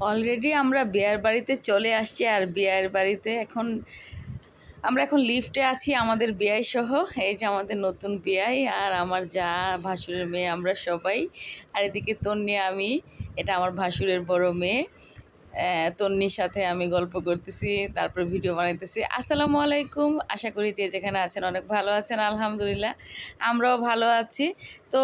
Already আমরা বিয়ার বাড়িতে চলে আসছি আর বিয়ার বাড়িতে এখন আমরা এখন লিফটে আছি, আমাদের বিয়াই সহ। এই যে আমাদের নতুন বিয়াই আর আমার যা ভাসুরের মেয়ে, আমরা সবাই। আর এদিকে তন্নি, আমি, এটা আমার ভাসুরের বড় মেয়ে। তন্নির সাথে আমি গল্প করতেছি, তারপর ভিডিও বানাইতেছি। আসসালামু আলাইকুম। আশা করি যে যেখানে আছেন অনেক ভালো আছেন, আলহামদুলিল্লাহ। আমরাও ভালো আছি। তো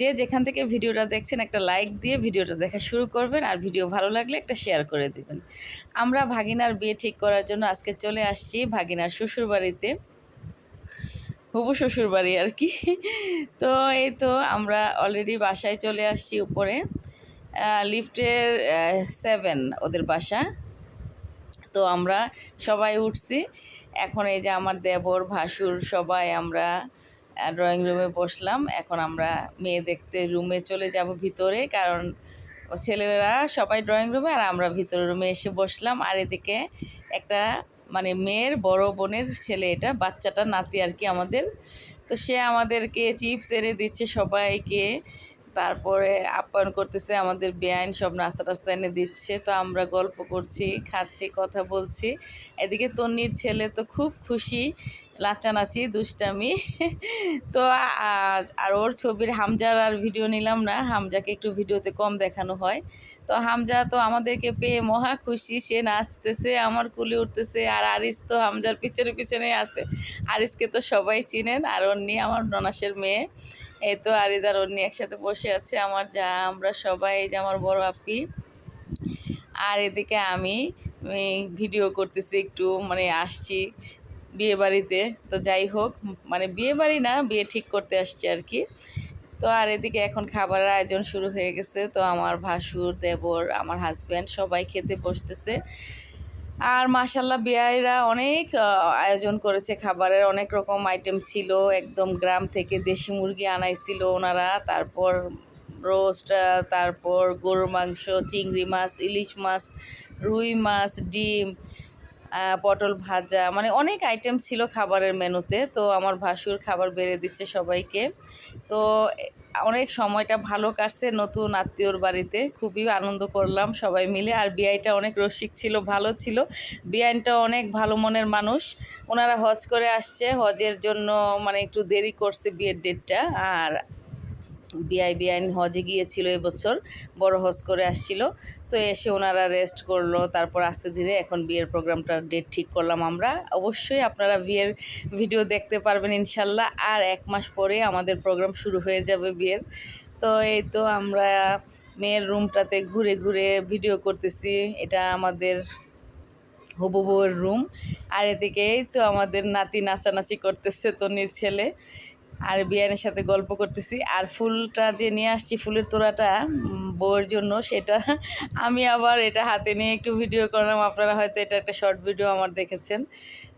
যে যেখান থেকে ভিডিওটা দেখছেন, একটা লাইক দিয়ে ভিডিওটা দেখা শুরু করবেন, আর ভিডিও ভালো লাগলে একটা শেয়ার করে দিবেন। আমরা ভাগিনার বিয়ে ঠিক করার জন্য আজকে চলে আসছি ভাগিনার শ্বশুর বাড়িতে হবু শ্বশুর বাড়ি আর কি। তো এই তো আমরা অলরেডি বাসায় চলে আসছি উপরে। লিফটের সেভেন ওদের বাসা। তো আমরা সবাই উঠছি। এখন এই যে আমার দেবর, ভাসুর সবাই আমরা ড্রয়িং রুমে বসলাম। এখন আমরা মেয়ে দেখতে রুমে চলে যাব ভিতরে, কারণ ছেলেরা সবাই ড্রয়িং রুমে আর আমরা ভিতরে রুমে এসে বসলাম। আর এদিকে একটা মানে মেয়ের, বড় বোনের ছেলে এটা, বাচ্চাটা নাতি আর কি আমাদের। তো সে আমাদেরকে চিপস এনে দিচ্ছে সবাইকে। তারপরে আপ্যায়ন করতেছে, আমাদের বেআইন সব নাস্তা টাস্তা এনে দিচ্ছে। তো আমরা গল্প করছি, খাচ্ছি, কথা বলছি। এদিকে তন্নির ছেলে তো খুব খুশি। লাচানাচি, দুষ্টামি। তো আর ওর ছবির হামজার আর ভিডিও নিলাম না। হামজাকে একটু ভিডিওতে কম দেখানো হয়। তো হামজা তো আমাদেরকে পেয়ে মহা খুশি। সে নাচতেছে, আমার কুলে উঠতেছে, আর আরিস তো হামজার পিছনে পিছনে আছে। আরিসকে তো সবাই চিনেন, আর অন্যি আমার ননাসের মেয়ে। এই তো আরিস আর অন্যি একসাথে বসে আছে, আমার যা, আমরা সবাই যে আমার বড় আপি। আর এদিকে আমি ভিডিও করতেছি, একটু মানে আসছি। বিয়ে বাড়িতে তো যাই হোক মানে বিয়ে বাড়ি না, বিয়ে ঠিক করতে আসছি আর কি। তো আর এদিকে এখন খাবারের আয়োজন শুরু হয়ে গেছে, তো আমার ভাসুর, দেবর, আমার হাজব্যান্ড সবাই খেতে বসতেছে। আর মাসাল্লাহ বিয়াইরা অনেক আয়োজন করেছে খাবারের, অনেক রকম আইটেম ছিল। একদম গ্রাম থেকে দেশি মুরগি আনাইছিল ওনারা, তারপর রোস্ট তারপর গরুর মাংস, চিংড়ি মাছ, ইলিশ মাছ, রুই মাছ, ডিম পটল ভাজা মানে অনেক আইটেম ছিল খাবারের মেনুতে, তো আমার ভাসুর খাবার বেড়ে দিচ্ছে সবাইকে। তো অনেক সময়টা ভালো কাটছে নতুন আত্মীয়র বাড়িতে, খুবই আনন্দ করলাম সবাই মিলে। আর বিআইটা অনেক রসিক ছিল, ভালো ছিল। বিআইনটা অনেক ভালো মনের মানুষ। ওনারা হজ করে আসছে, হজের জন্য মানে একটু দেরি করছে বিয়ের ডেটটা আর বিআই বিআইন হজে গিয়েছিল এবছর, বড় হজ করে আসছিল। তো এসে ওনারা রেস্ট করল, তারপর আস্তে ধীরে এখন বিয়ের প্রোগ্রামটার ডেট ঠিক করলাম আমরা। অবশ্যই আপনারা বিয়ের ভিডিও দেখতে পারবেন ইনশাল্লাহ। আর এক মাস পরে আমাদের প্রোগ্রাম শুরু হয়ে যাবে বিয়ের। তো এই তো আমরা মেয়ের রুমটাতে ঘুরে ঘুরে ভিডিও করতেছি। এটা আমাদের হবু বউয়ের রুম আর এদিকে এই তো আমাদের নাতি নাচানাচি করতেছে তনির ছেলে। আর বিয়ানের সাথে গল্প করতেছি। আর ফুলটা যে নিয়ে আসছি, ফুলের তোড়াটা বউয়ের জন্য, সেটা আমি আবার এটা হাতে নিয়ে একটু ভিডিও করলাম। আপনারা হয়তো এটা একটা শর্ট ভিডিও আমার দেখেছেন।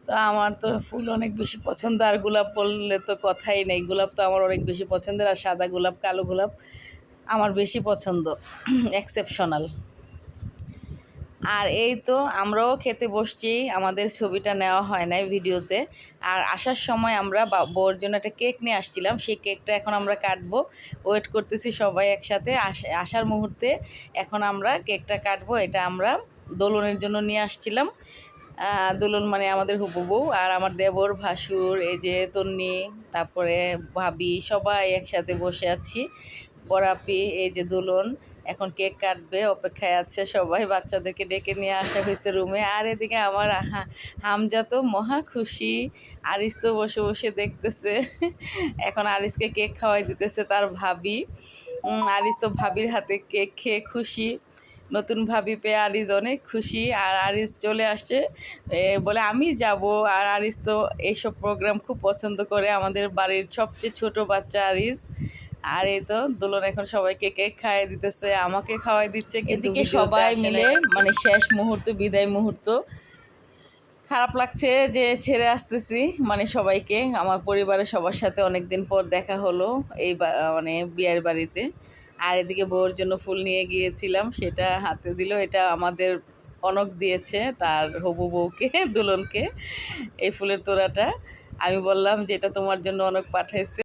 তো আমার তো ফুল অনেক বেশি পছন্দ, আর গোলাপ বললে তো কথাই নেই। গোলাপ তো আমার অনেক বেশি পছন্দের, আর সাদা গোলাপ, কালো গোলাপ আমার বেশি পছন্দ। এক্সেপশনাল আর এই তো আমরাও খেতে বসছি। আমাদের ছবিটা নেওয়া হয় নাই ভিডিওতে। আর আসার সময় আমরা বউর জন্য একটা কেক নিয়ে আসছিলাম। সেই কেকটা এখন আমরা কাটবো। ওয়েট করতেছি সবাই একসাথে। আস- আসার মুহূর্তে এখন আমরা কেকটা কাটবো। এটা আমরা দোলনের জন্য নিয়ে আসছিলাম। দোলন মানে আমাদের হুবু বউ আর আমার দেবর, ভাসুর, এই যে তন্নি, তারপরে ভাবি সবাই একসাথে বসে আছি। বরাপি এই যে দুলন, এখন কেক কাটবে, অপেক্ষায় আছে সবাই, বাচ্চাদেরকে ডেকে নিয়ে আসা হয়েছে রুমে। আর এদিকে আমার হামজা তো মহা খুশি, আরিস তো বসে বসে দেখতেছে। এখন আরিসকে কেক খাওয়াই দিতেছে তার ভাবি। আরিস তো ভাবির হাতে কেক খেয়ে খুশি। নতুন ভাবি পেয়ে আরিস অনেক খুশি। আর আরিস চলে আসছে বলে, আমি যাব। আর আরিস তো এইসব প্রোগ্রাম খুব পছন্দ করে। আমাদের বাড়ির সবচেয়ে ছোট বাচ্চা আরিস। আর এই তো দুলন এখন সবাইকে কেক খাওয়াই দিতেছে আমাকে খাওয়াই দিচ্ছে এদিকে সবাই মিলে মানে শেষ মুহূর্ত বিদায় মুহূর্ত। খারাপ লাগছে যে ছেড়ে আসতেছি মানে সবাইকে আমার পরিবারের সবার সাথে অনেক দিন পর দেখা হলো এই মানে বিয়ের বাড়িতে। আর এদিকে বউর জন্য ফুল নিয়ে গিয়েছিলাম সেটা হাতে দিল এটা আমাদের অনক দিয়েছে তার হবু বউকে দুলনকে এই ফুলের তোড়াটা। আমি বললাম যে এটা তোমার জন্য অনেক পাঠাইছে।